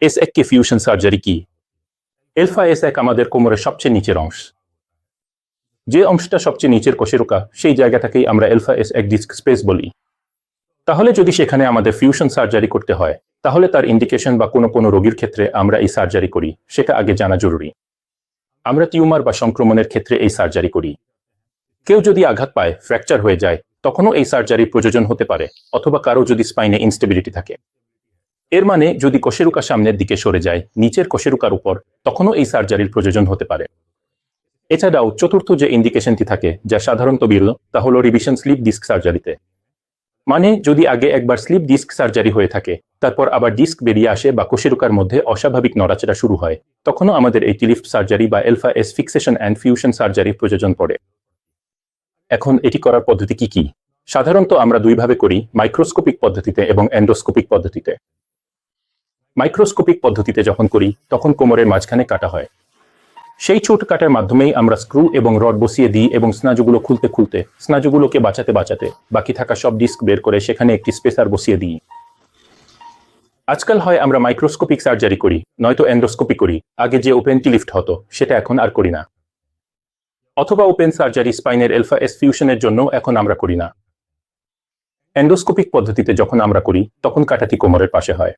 S এক fusion surgery কি? এলফা এস এক আমাদের কোমরের সবচেয়ে নিচের অংশ। যে অংশটা সবচেয়ে নিচের কোষেরুকা, সেই জায়গাটাকেই আমরা এলফা এস এক ডিস্ক স্পেস বলি। তাহলে যদি সেখানে আমাদের ফিউশন সার্জারি করতে হয়, তাহলে তার ইন্ডিকেশন বা কোনো কোনো রোগীর ক্ষেত্রে আমরা এই সার্জারি করি, সেটা আগে জানা জরুরি। আমরা টিউমার বা সংক্রমণের ক্ষেত্রে এই সার্জারি করি। কেউ যদি আঘাত পায় ফ্র্যাকচার হয়ে যায়, তখনও এই সার্জারির প্রয়োজন হতে পারে, অথবা কারও যদি স্পাইনে ইনস্টেবিলিটি থাকে। এর মানে যদি কোষেরুকা সামনের দিকে সরে যায়, নিচের কোষেরুকার উপর, তখনও এই সার্জারির প্রয়োজন হতে পারে। এছাড়াও চতুর্থ যে ইন্ডিকেশনটি থাকে, যা সাধারণত বিরল, তা হল রিভিশন স্লিপ ডিস্ক সার্জারিতে। মানে যদি আগে একবার স্লিপ ডিস্ক সার্জারি হয়ে থাকে, তারপর আবার ডিস্ক বেরিয়ে আসে বা কোষেরুকার মধ্যে অস্বাভাবিক নড়াচড়া শুরু হয়, তখনও আমাদের এই টিলিফট সার্জারি বা L five S fixation and fusion সার্জারির প্রয়োজন পড়ে। এখন এটি করার পদ্ধতি কি কি? সাধারণত আমরা দুইভাবে করি, মাইক্রোস্কোপিক পদ্ধতিতে এবং এন্ডোস্কোপিক পদ্ধতিতে। মাইক্রোস্কোপিক পদ্ধতিতে যখন করি, তখন কোমরের মাঝখানে কাটা হয়। সেই ছোট কাটার মাধ্যমেই আমরা স্ক্রু এবং রড বসিয়ে দিই এবং স্নাজুগুলো খুলতে খুলতে স্নাজুগুলোকে বাঁচাতে বাঁচাতে বাকি থাকা সব ডিস্ক বের করে সেখানে একটি স্পেসার বসিয়ে দিই। আজকাল হয় আমরা মাইক্রোস্কোপিক সার্জারি করি, নয়তো এন্ডোস্কোপি করি। আগে যে ওপেনটি লিফট হতো, সেটা এখন আর করি না। অথবা ওপেন সার্জারি স্পাইনের এলফা এস ফিউশনের জন্য এখন আমরা করি না। এন্ডোস্কোপিক পদ্ধতিতে যখন আমরা করি, তখন কাটাটি কোমরের পাশে হয়।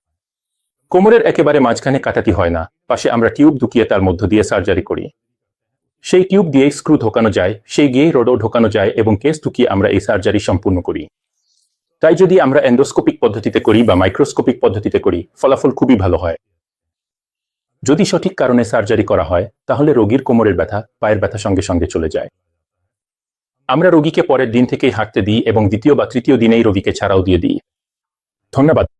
কোমরের একেবারে মাঝখানে কাটাটি হয় না, পাশে আমরা টিউব ঢুকিয়ে তার মধ্য দিয়ে সার্জারি করি। সেই টিউব দিয়ে স্ক্রু ঢোকানো যায়, সেই গিয়ে রোডও ঢোকানো যায় এবং কেস ঢুকিয়ে আমরা এই সার্জারি সম্পূর্ণ করি। তাই যদি আমরা এন্ডোস্কোপিক পদ্ধতিতে করি বা মাইক্রোস্কোপিক পদ্ধতিতে করি, ফলাফল খুবই ভালো হয়। যদি সঠিক কারণে সার্জারি করা হয়, তাহলে রোগীর কোমরের ব্যথা, পায়ের ব্যথা সঙ্গে সঙ্গে চলে যায়। আমরা রোগীকে পরের দিন থেকেই হাঁটতে দিই এবং দ্বিতীয় বা তৃতীয় দিনেই রোগীকে ছাড়াও দিয়ে দিই। ধন্যবাদ।